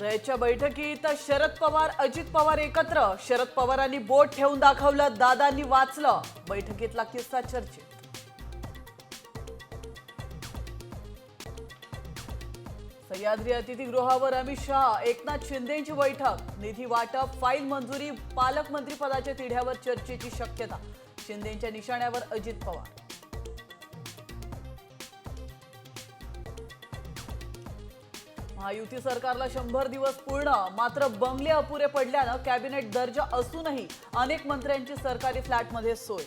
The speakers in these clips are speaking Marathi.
रयतच्या बैठकीत शरद पवार अजित पवार एकत्र. शरद पवारांनी बोट ठेवून दाखवलं दादांनी वाचलं. बैठकीतला किस्सा चर्चेत. सह्याद्री अतिथीगृहावर अमित शहा एकनाथ शिंदेची बैठक. निधी वाटप फाईल मंजुरी पालकमंत्री पदाच्या तिढ्यावर चर्चेची शक्यता. शिंदेच्या निशाण्यावर अजित पवार. महायुती सरकारला शंभर दिवस पूर्ण मात्र बंगले अपुरे पडल्यानं कॅबिनेट दर्जा असूनही अनेक मंत्र्यांची सरकारी फ्लॅटमध्ये सोय.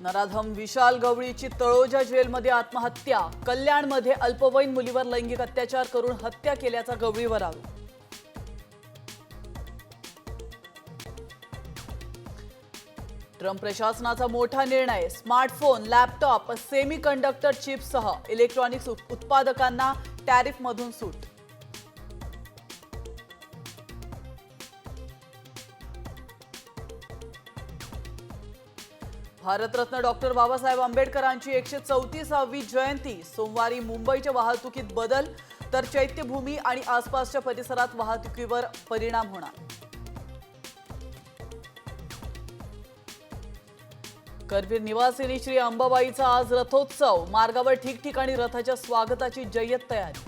नराधम विशाल गवळीची तळोजा जेलमध्ये आत्महत्या कल्याणमध्ये अल्पवयीन मुलीवर लैंगिक अत्याचार करून हत्या केल्याचा गवळीवर आरोप. ट्रम्प प्रशासनाचा मोठा निर्णय स्मार्टफोन लॅपटॉप सेमी कंडक्टर चिपसह इलेक्ट्रॉनिक्स उत्पादकांना टॅरिफमधून सूट. भारतरत्न डॉक्टर बाबासाहेब आंबेडकरांची एकशे चौतीसावी जयंती सोमवारी मुंबईच्या वाहतुकीत बदल तर चैत्यभूमी आणि आसपासच्या परिसरात वाहतुकीवर परिणाम होणार. करवीर निवासिनी श्री अंबाबाईचा आज रथोत्सव. मार्गावर ठिकठिकाणी रथाच्या स्वागताची जय्यत तयारी